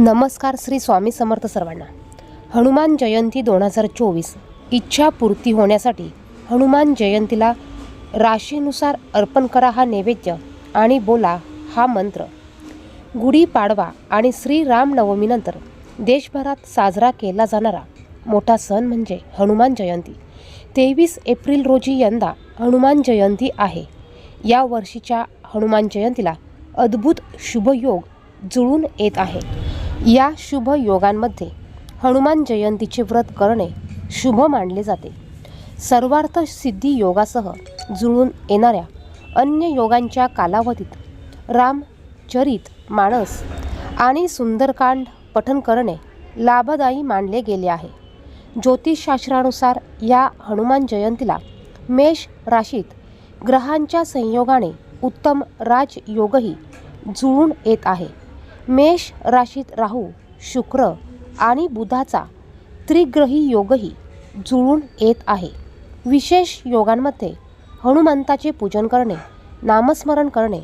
नमस्कार श्री स्वामी समर्थ सर्वांना. हनुमान जयंती दोन हजार चोवीस इच्छा पूर्ती होण्यासाठी हनुमान जयंतीला राशीनुसार अर्पण करा हा नैवेद्य आणि बोला हा मंत्र. गुढीपाडवा आणि श्रीरामनवमीनंतर देशभरात साजरा केला जाणारा मोठा सण म्हणजे हनुमान जयंती. तेवीस एप्रिल रोजी यंदा हनुमान जयंती आहे. या वर्षीच्या हनुमान जयंतीला अद्भुत शुभयोग जुळून येत आहे. या शुभ योगांमध्ये हनुमान जयंतीचे व्रत करणे शुभ मानले जाते. सर्वार्थ सिद्धी योगासह जुळून येणाऱ्या अन्य योगांच्या कालावधीत रामचरित माणस आणि सुंदरकांड पठन करणे लाभदायी मानले गेले आहे. ज्योतिषशास्त्रानुसार या हनुमान जयंतीला मेष राशीत ग्रहांच्या संयोगाने उत्तम राजयोगही जुळून येत आहे. मेष राशीत राहू शुक्र आणि बुधाचा त्रिग्रही योगही जुळून येत आहे. विशेष योगांमध्ये हनुमंताचे पूजन करणे नामस्मरण करणे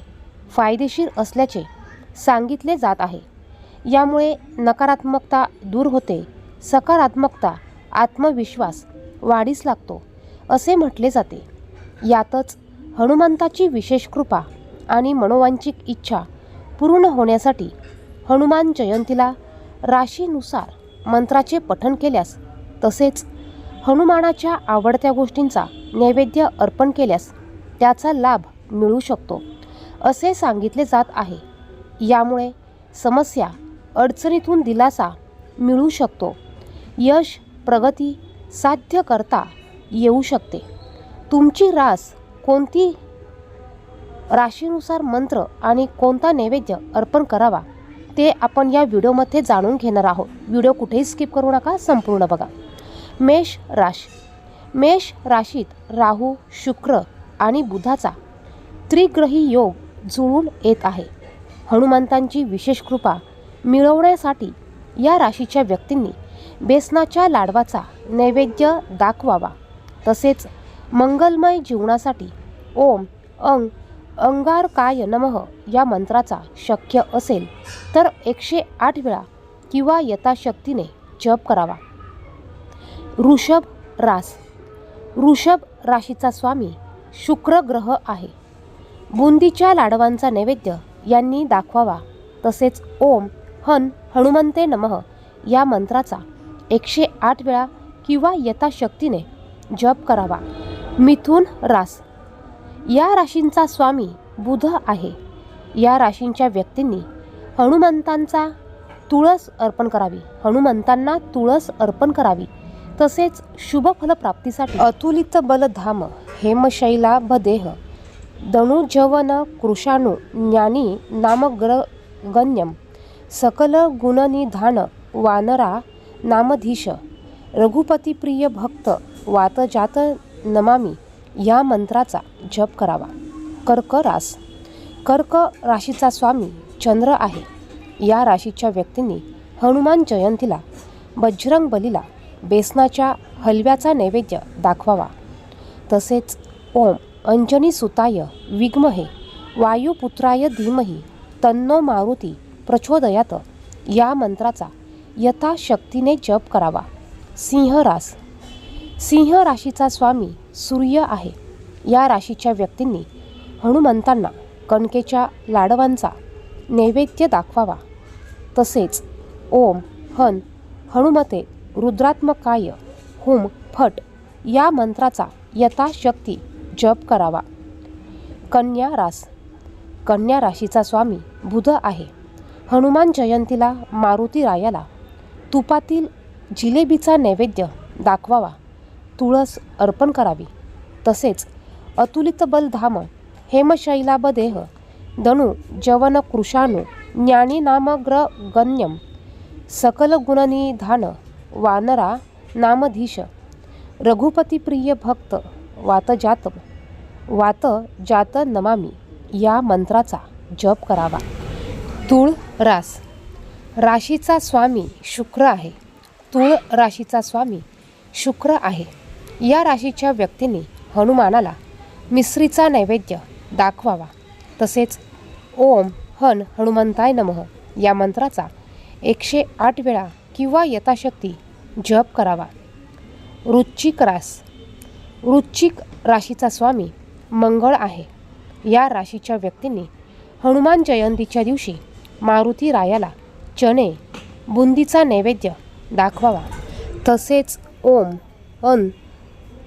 फायदेशीर असल्याचे सांगितले जात आहे. यामुळे नकारात्मकता दूर होते सकारात्मकता आत्मविश्वास वाढीस लागतो असे म्हटले जाते. यातच हनुमंताची विशेष कृपा आणि मनोवांचिक इच्छा पूर्ण होण्यासाठी हनुमान जयंतीला राशीनुसार मंत्राचे पठण केल्यास तसेच हनुमानाच्या आवडत्या गोष्टींचा नैवेद्य अर्पण केल्यास त्याचा लाभ मिळू शकतो असे सांगितले जात आहे. यामुळे समस्या अडचणीतून दिलासा मिळू शकतो. यश प्रगती साध्य करता येऊ शकते. तुमची रास कोणती? राशीनुसार मंत्र आणि कोणता नैवेद्य अर्पण करावा? ते आपण या व्हिडिओमध्ये जाणून घेणार आहोत. व्हिडिओ कुठेही स्किप करू नका संपूर्ण बघा. मेष राशी. मेष राशीत राहू शुक्र आणि बुधाचा त्रिग्रही योग जुळून येत आहे. हनुमंतांची विशेष कृपा मिळवण्यासाठी या राशीच्या व्यक्तींनी बेसनाच्या लाडवाचा नैवेद्य दाखवावा. तसेच मंगलमय जीवनासाठी ओम अंग अंगारकाय नमः या मंत्राचा शक्य असेल तर एकशे आठ वेळा किंवा यथाशक्तीने जप करावा. ऋषभ रास. ऋषभ राशीचा स्वामी शुक्र ग्रह आहे. बुंदीच्या लाडवांचा नैवेद्य यांनी दाखवावा. तसेच ओम हन हनुमंते नमः या मंत्राचा एकशे आठ वेळा किंवा यथाशक्तीने जप करावा. मिथुन रास. या राशींचा स्वामी बुध आहे. या राशींच्या व्यक्तींनी हनुमंतांचा तुळस अर्पण करावी. हनुमंतांना तुळस अर्पण करावी. तसेच शुभफलप्राप्तीसाठी अतुलित बलधाम हेमशैला भदेह दणुजवन कृषाणू ज्ञानी नामग्र गण्यम सकल गुणनिधान वानरा नामधीश रघुपतीप्रिय भक्त वातजात नमामी या मंत्राचा जप करावा. कर्क रास. कर्क राशीचा स्वामी चंद्र आहे. या राशीच्या व्यक्तींनी हनुमान जयंतीला बजरंग बलीला बेसनाच्या हलव्याचा नैवेद्य दाखवावा. तसेच ओम अंजनी सुताय विग्महे वायुपुत्राय धीमही तन्नो मारुती प्रचोदयात. या मंत्राचा यथाशक्तीने जप करावा. सिंह रास. सिंह राशीचा स्वामी सूर्य आहे. या राशीच्या व्यक्तींनी हनुमंतांना कणकेच्या लाडवांचा नैवेद्य दाखवावा. तसेच ओम हन हनुमते रुद्रात्मकाय हुम फट या मंत्राचा यथाशक्ती जप करावा. कन्या रास कन्या राशीचा स्वामी बुध आहे. हनुमान जयंतीला मारुती रायाला तुपातील जिलेबीचा नैवेद्य दाखवावा. तुळस अर्पण करावी. तसेच अतुलित बलधाम हेमशैलाबदेह दणू जवन कृषाणू ज्ञानी नामग्र गण्यम सकल गुणनिधान वानरा नामधीश रघुपतीप्रिय भक्त वातजात वात जात नमामी या मंत्राचा जप करावा. तुळ रास राशीचा स्वामी शुक्र आहे. तुळ राशीचा स्वामी शुक्र आहे. या राशीच्या व्यक्तींनी हनुमानाला मिश्रीचा नैवेद्य दाखवावा. तसेच ओम हन हनुमंताय नमः या मंत्राचा एकशे आठ वेळा किंवा यथाशक्ती जप करावा. रुच्चिक रास. रुच्चिक राशीचा स्वामी मंगळ आहे. या राशीच्या व्यक्तींनी हनुमान जयंतीच्या दिवशी मारुती रायाला चणे बुंदीचा नैवेद्य दाखवावा. तसेच ओम अन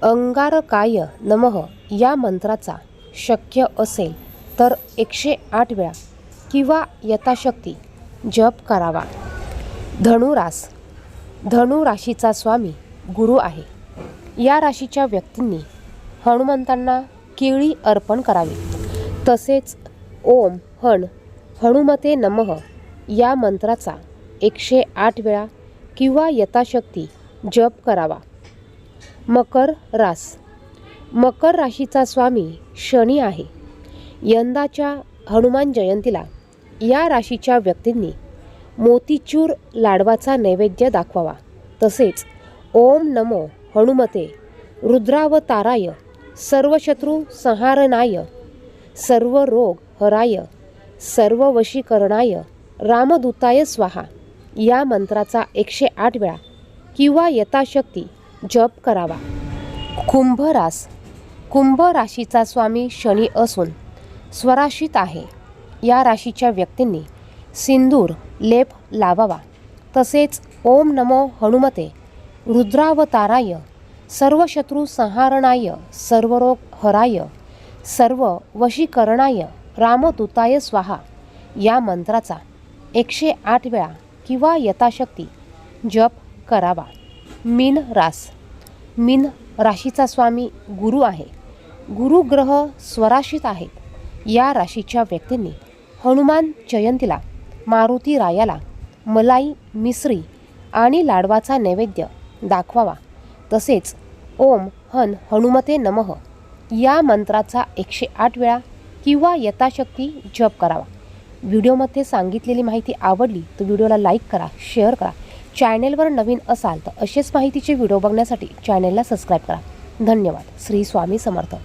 अंगारकाय नमः या मंत्राचा शक्य असेल तर एकशे आठ वेळा किंवा यथाशक्ती जप करावा. धनुरास धनु राशीचा स्वामी गुरु आहे. या राशीच्या व्यक्तींनी हनुमंतांना केळी अर्पण करावी. तसेच ओम हण हनुमते नमः या मंत्राचा एकशे आठ वेळा किंवा यथाशक्ती जप करावा. मकर रास. मकर राशीचा स्वामी शनी आहे. यंदाच्या हनुमान जयंतीला या राशीच्या व्यक्तींनी मोतीचूर लाडवाचा नैवेद्य दाखवावा. तसेच ओम नमो हनुमते रुद्रावताराय सर्वशत्रू संहारनाय सर्व रोग हराय सर्व वशीकरणाय रामदूताय स्वाहा या मंत्राचा एकशे आठ वेळा किंवा यथाशक्ती जप करावा. कुंभ रास कुंभ राशीचा स्वामी शनी असून स्वराशीत आहे. या राशीच्या व्यक्तींनी सिंदूर लेप लावावा. तसेच ओम नमो हनुमते रुद्रावताराय सर्व शत्रू संहारणाय सर्व रोग हराय सर्व वशीकरणाय रामदूताय स्वाहा. या मंत्राचा एकशे आठ वेळा किंवा यथाशक्ती जप करावा. मीन रास. मीन राशीचा स्वामी गुरु आहे. गुरु ग्रह स्वराशीत आहेत. या राशीच्या व्यक्तींनी हनुमान जयंतीला मारुती रायाला मलाई मिसरी आणि लाडवाचा नैवेद्य दाखवावा. तसेच ओम हन हनुमते नमः या मंत्राचा एकशे आठ वेळा किंवा यथाशक्ती जप करावा. व्हिडिओमध्ये सांगितलेली माहिती आवडली तर व्हिडिओला लाईक करा शेअर करा चॅनेलवर नवीन असाल तर असेच माहितीचे व्हिडिओ बघण्यासाठी चॅनेलला सबस्क्राईब करा. धन्यवाद. श्री स्वामी समर्थ.